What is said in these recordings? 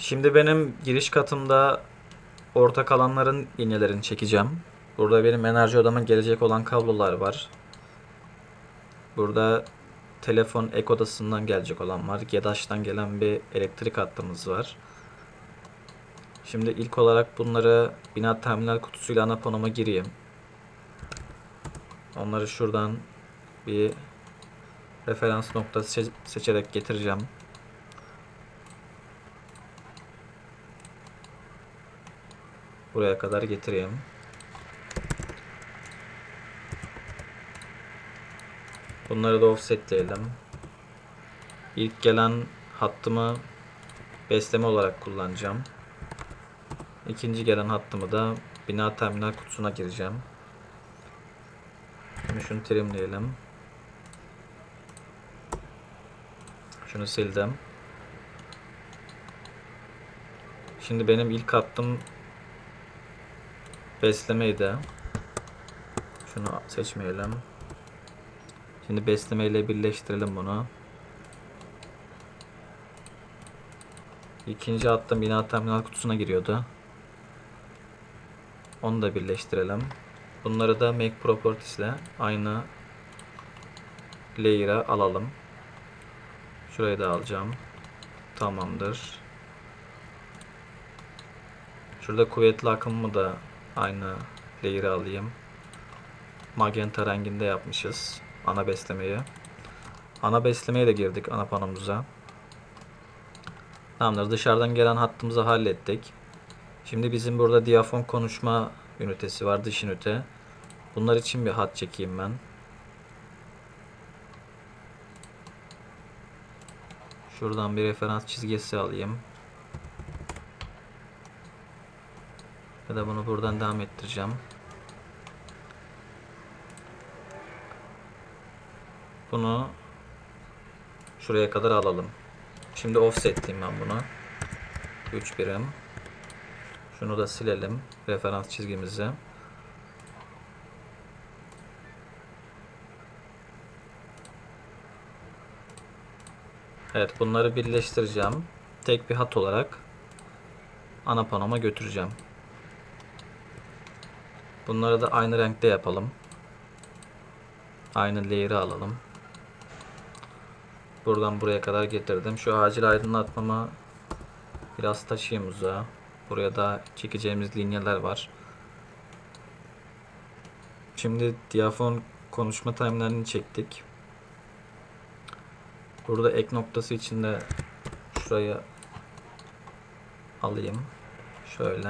Şimdi benim giriş katımda orta kalanların iğnelerini çekeceğim. Burada benim enerji odama gelecek olan kablolar var. Burada telefon ek odasından gelecek olan var. GEDAŞ'tan gelen bir elektrik hattımız var. Şimdi ilk olarak bunları bina terminal kutusuyla ana gireyim. Onları şuradan bir referans noktası seç- seçerek getireceğim. Buraya kadar getireyim. Bunları da offsetleyelim. İlk gelen hattımı besleme olarak kullanacağım. İkinci gelen hattımı da bina terminal kutusuna gireceğim. Şimdi şunu trimleyelim. Şunu sildim. Şimdi benim ilk hattım beslemeydi. Şunu seçmeyelim. Şimdi besleme ile birleştirelim bunu. İkinci hattım bina terminal kutusuna giriyordu. Onu da birleştirelim. Bunları da make properties ile aynı layer'a alalım. Şurayı da alacağım. Tamamdır. Şurada kuvvetli akımımı da aynı layer'a alayım. Magenta renginde yapmışız ana beslemeyi. Ana beslemeye de girdik ana panomuza. Tamamdır. Dışarıdan gelen hattımızı hallettik. Şimdi bizim burada diyafon konuşma ünitesi var. Dış ünite. Bunlar için bir hat çekeyim ben. Şuradan bir referans çizgisi alayım. Ya da bunu buradan devam ettireceğim. Bunu şuraya kadar alalım. Şimdi offset diyeyim ben bunu. 3 birim. Şunu da silelim. Referans çizgimizi. Evet bunları birleştireceğim. Tek bir hat olarak ana panoma götüreceğim. Bunları da aynı renkte yapalım. Aynı layer'ı alalım. Buradan buraya kadar getirdim. Şu acil aydınlatmamı biraz taşıyayım uzağa. Buraya da çekeceğimiz linyalar var. Şimdi diyafon konuşma time'lerini çektik. Burada ek noktası içinde şuraya alayım. Şöyle.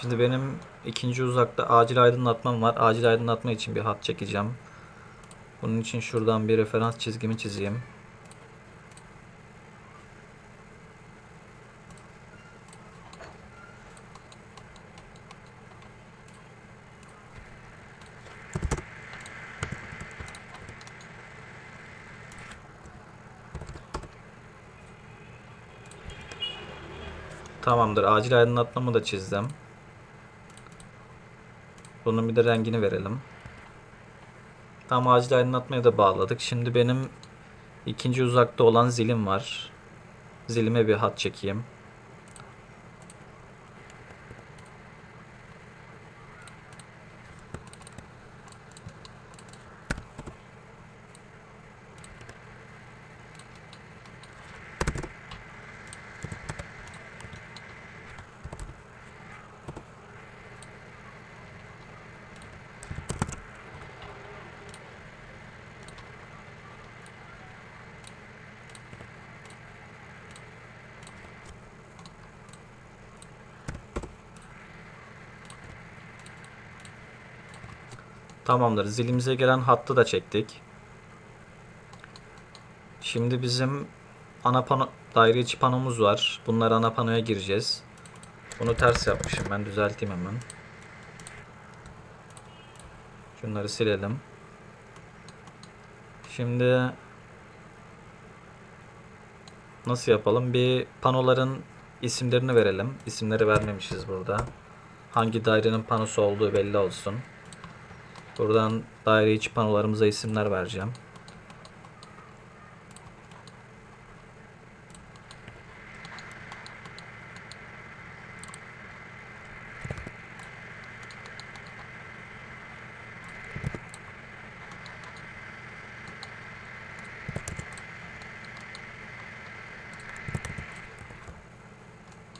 Şimdi benim ikinci uzakta acil aydınlatmam var. Acil aydınlatma için bir hat çekeceğim. Bunun için şuradan bir referans çizgimi çizeyim. Tamamdır. Acil aydınlatmamı da çizdim. Bunun bir de rengini verelim. Tam acil aydınlatmaya da bağladık. Şimdi benim ikinci uzakta olan zilim var. Zilime bir hat çekeyim. Tamamdır. Zilimize gelen hattı da çektik. Şimdi bizim ana pano, daire içi panomuz var. Bunları ana panoya gireceğiz. Bunu ters yapmışım. Ben düzelteyim hemen. Şunları silelim. Şimdi nasıl yapalım? Bir panoların isimlerini verelim. İsimleri vermemişiz burada. Hangi dairenin panosu olduğu belli olsun. Buradan daire içi panolarımıza isimler vereceğim.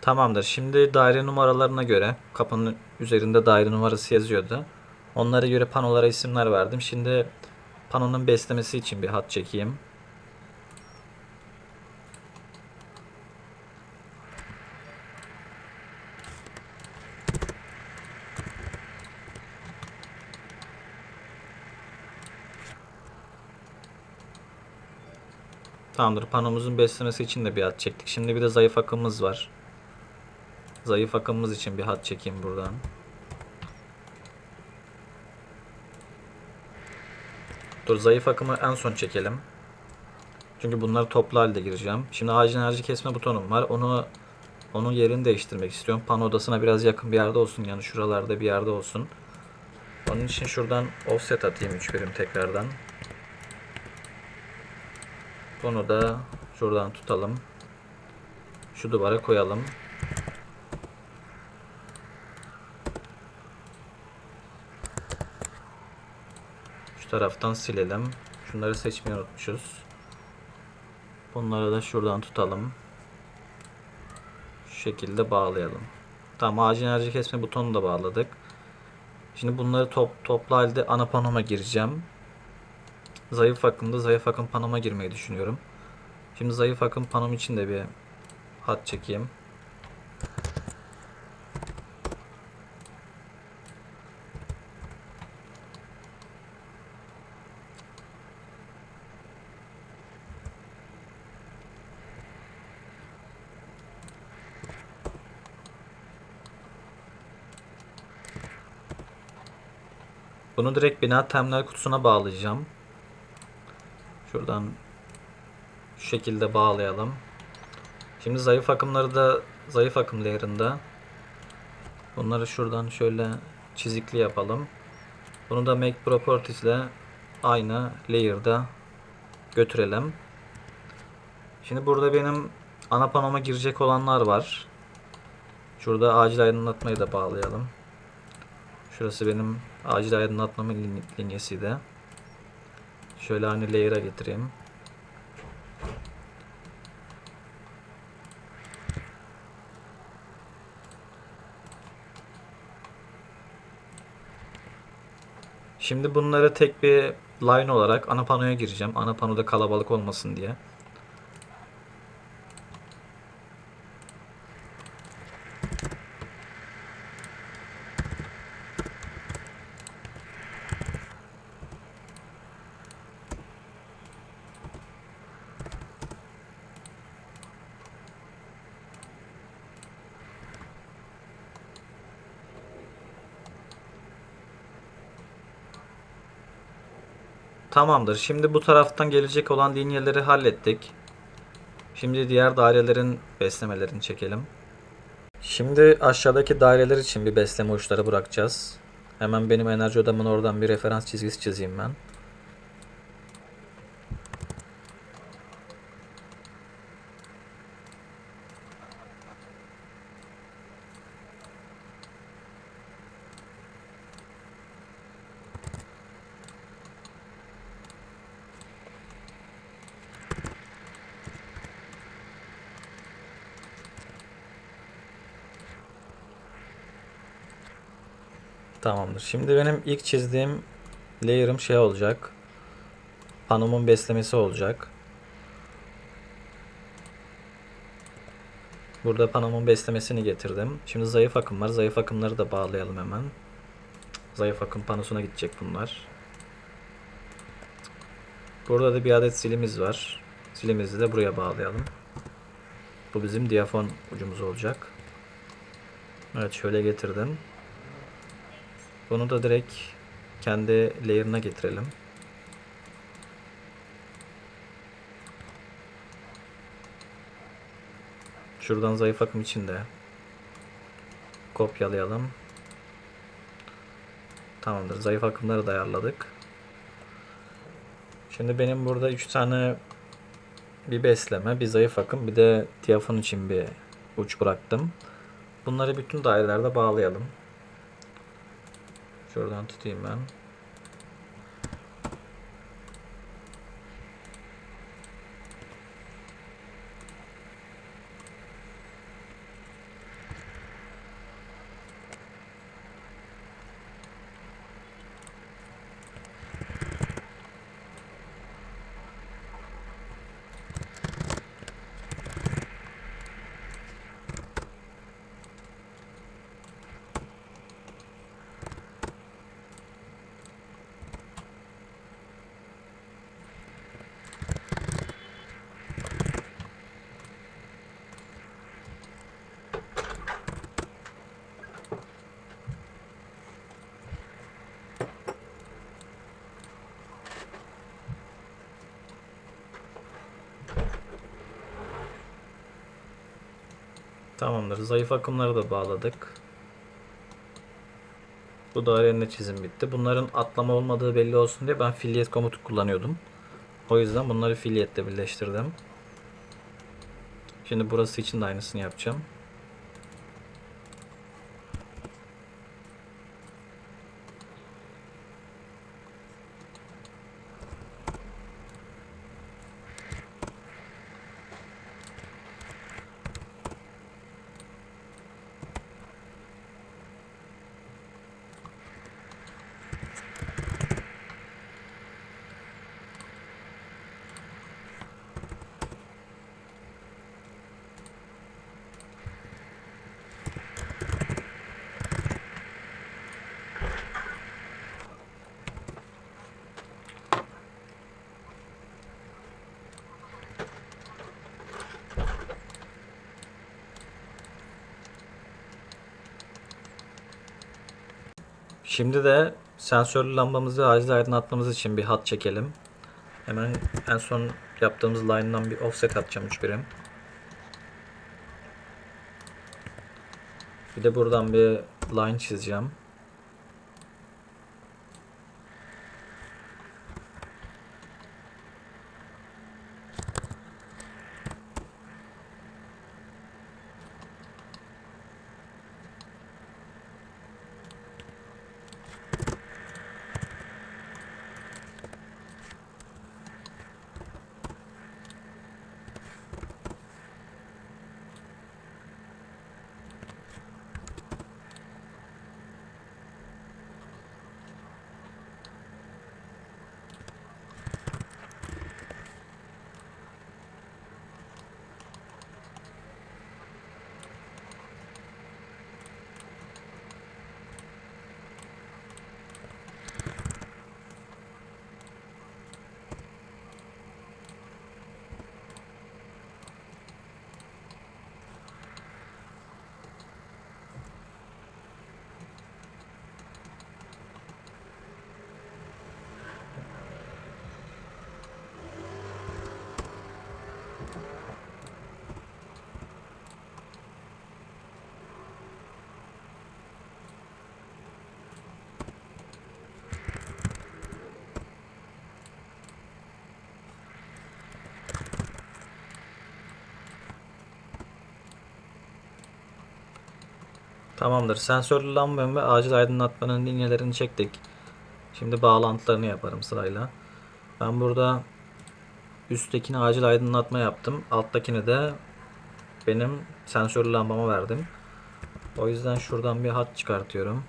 Tamamdır. Şimdi daire numaralarına göre kapının üzerinde daire numarası yazıyordu. Onlara göre panolara isimler verdim. Şimdi panonun beslemesi için bir hat çekeyim. Tamamdır. Panomuzun beslemesi için de bir hat çektik. Şimdi bir de zayıf akımımız var. Zayıf akımımız için bir hat çekeyim buradan. Dur zayıf akımı en son çekelim. Çünkü bunları toplu halde gireceğim. Şimdi acil enerji kesme butonum var. Onu onun yerini değiştirmek istiyorum. Pano odasına biraz yakın bir yerde olsun. Yani şuralarda bir yerde olsun. Onun için şuradan offset atayım 3 birim tekrardan. Bunu da şuradan tutalım. Şu duvara koyalım. Taraftan silelim. Şunları seçmeyi unutmuşuz. Bunları da şuradan tutalım. Şu şekilde bağlayalım. Tamam acil enerji kesme butonunu da bağladık. Şimdi bunları top, toplu halde ana panoma gireceğim. Zayıf akımda zayıf akım panoma girmeyi düşünüyorum. Şimdi zayıf akım panom için de bir hat çekeyim. Bunu direkt bina terminal kutusuna bağlayacağım. Şuradan şu şekilde bağlayalım. Şimdi zayıf akımları da zayıf akım layer'ında. Bunları şuradan şöyle çizikli yapalım. Bunu da make properties ile aynı layer'da götürelim. Şimdi burada benim ana panoma girecek olanlar var. Şurada acil aydınlatmayı da bağlayalım. Şurası benim acil aydınlatma lin- linyesiydi. Şöyle aynı layer'a getireyim. Şimdi bunları tek bir line olarak ana panoya gireceğim. Ana panoda kalabalık olmasın diye. Tamamdır. Şimdi bu taraftan gelecek olan linyeleri hallettik. Şimdi diğer dairelerin beslemelerini çekelim. Şimdi aşağıdaki daireler için bir besleme uçları bırakacağız. Hemen benim enerji odamın oradan bir referans çizgisi çizeyim ben. Tamamdır. Şimdi benim ilk çizdiğim layer'ım şey olacak. Panomun beslemesi olacak. Burada panomun beslemesini getirdim. Şimdi zayıf akım var. Zayıf akımları da bağlayalım hemen. Zayıf akım panosuna gidecek bunlar. Burada da bir adet silimiz var. Silimizi de buraya bağlayalım. Bu bizim diyafon ucumuz olacak. Evet şöyle getirdim. Bunu da direkt kendi layer'ına getirelim. Şuradan zayıf akım için de kopyalayalım. Tamamdır. Zayıf akımları da ayarladık. Şimdi benim burada 3 tane bir besleme, bir zayıf akım, bir de diyafon için bir uç bıraktım. Bunları bütün dairelerde bağlayalım. Şuradan tutayım ben. Tamamdır. Zayıf akımları da bağladık. Bu dairenin çizim bitti. Bunların atlama olmadığı belli olsun diye ben filliyet komutu kullanıyordum. O yüzden bunları filliyetle birleştirdim. Şimdi burası için de aynısını yapacağım. Şimdi de sensörlü lambamızı acil aydınlatmamız için bir hat çekelim. Hemen en son yaptığımız line'dan bir offset atacağım 3 birim. Bir de buradan bir line çizeceğim. Tamamdır. Sensörlü lambanın ve acil aydınlatmanın linyelerini çektik. Şimdi bağlantılarını yaparım sırayla. Ben burada üsttekine acil aydınlatma yaptım. Alttakini de benim sensörlü lambama verdim. O yüzden şuradan bir hat çıkartıyorum.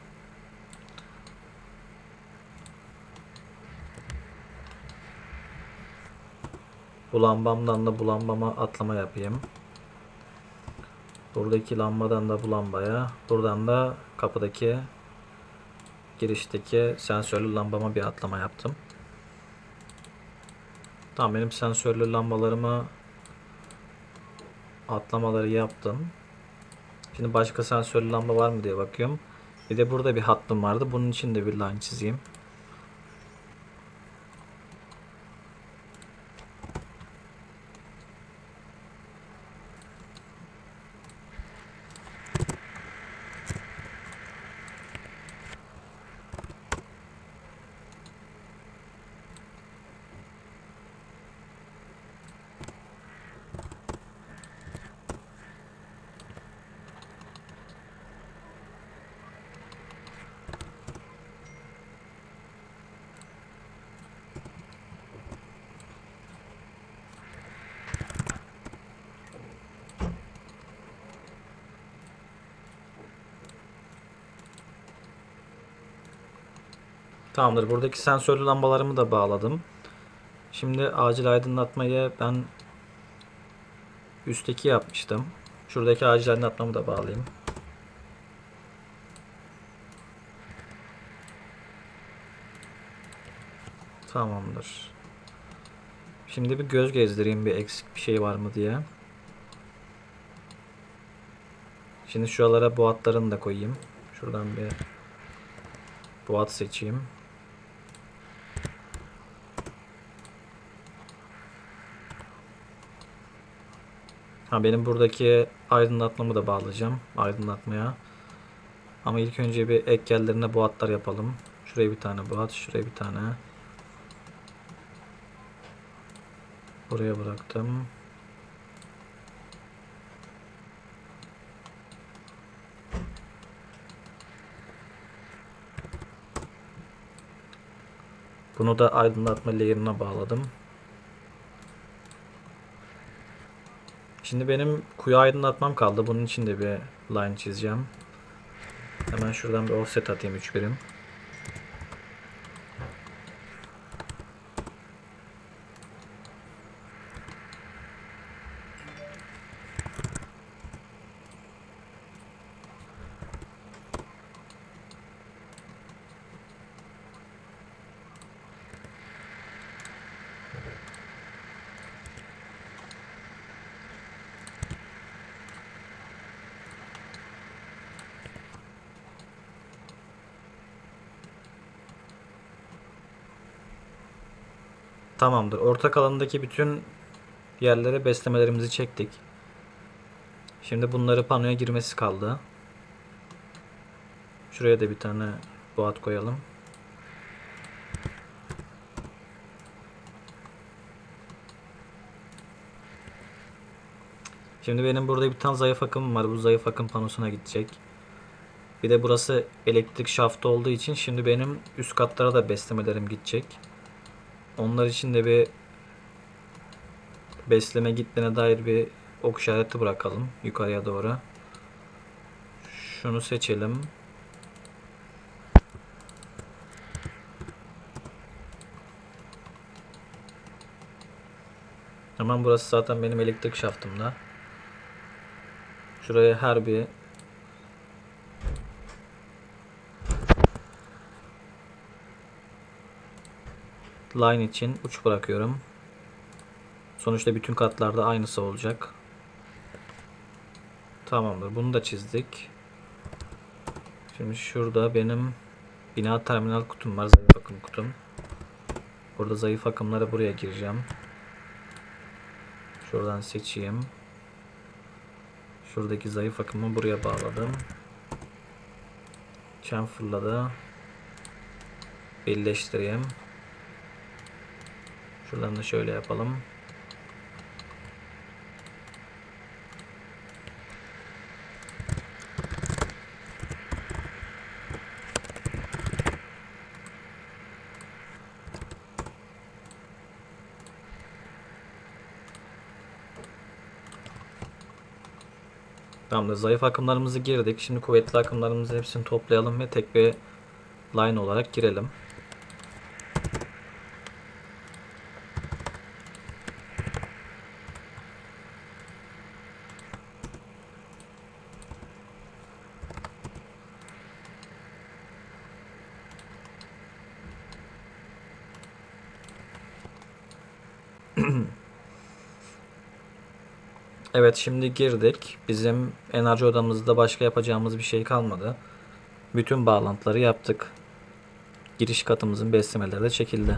Bu lambamdan da bu lambama atlama yapayım. Buradaki lambadan da bu lambaya, buradan da kapıdaki girişteki sensörlü lambama bir atlama yaptım. Tamam benim sensörlü lambalarımı atlamaları yaptım. Şimdi başka sensörlü lamba var mı diye bakıyorum. Bir de burada bir hattım vardı. Bunun için de bir line çizeyim. Tamamdır. Buradaki sensörlü lambalarımı da bağladım. Şimdi acil aydınlatmayı ben üstteki yapmıştım. Şuradaki acil aydınlatmamı da bağlayayım. Tamamdır. Şimdi bir göz gezdireyim bir eksik bir şey var mı diye. Şimdi şuralara bu hatlarını da koyayım. Şuradan bir bu hat seçeyim. Ha benim buradaki aydınlatmamı da bağlayacağım. Aydınlatmaya. Ama ilk önce bir ek yerlerine bu hatlar yapalım. Şuraya bir tane bu hat, şuraya bir tane. Buraya bıraktım. Bunu da aydınlatma layer'ına bağladım. Şimdi benim kuyu aydınlatmam kaldı. Bunun için de bir line çizeceğim. Hemen şuradan bir offset atayım 3 birim. Tamamdır. Ortak alandaki bütün yerlere beslemelerimizi çektik. Şimdi bunları panoya girmesi kaldı. Şuraya da bir tane boğat koyalım. Şimdi benim burada bir tane zayıf akım var. Bu zayıf akım panosuna gidecek. Bir de burası elektrik şaftı olduğu için şimdi benim üst katlara da beslemelerim gidecek. Onlar için de bir besleme gittiğine dair bir ok işareti bırakalım yukarıya doğru. Şunu seçelim. Hemen burası zaten benim elektrik şaftımda. Şuraya her bir line için uç bırakıyorum. Sonuçta bütün katlarda aynısı olacak. Tamamdır. Bunu da çizdik. Şimdi şurada benim bina terminal kutum var. Zayıf akım kutum. Burada zayıf akımları buraya gireceğim. Şuradan seçeyim. Şuradaki zayıf akımı buraya bağladım. Chamfer'la da birleştireyim. Şuradan da şöyle yapalım. Tamamdır. Zayıf akımlarımızı girdik. Şimdi kuvvetli akımlarımızı hepsini toplayalım ve tek bir line olarak girelim. Evet şimdi girdik. Bizim enerji odamızda başka yapacağımız bir şey kalmadı. Bütün bağlantıları yaptık. Giriş katımızın beslemeleri de çekildi.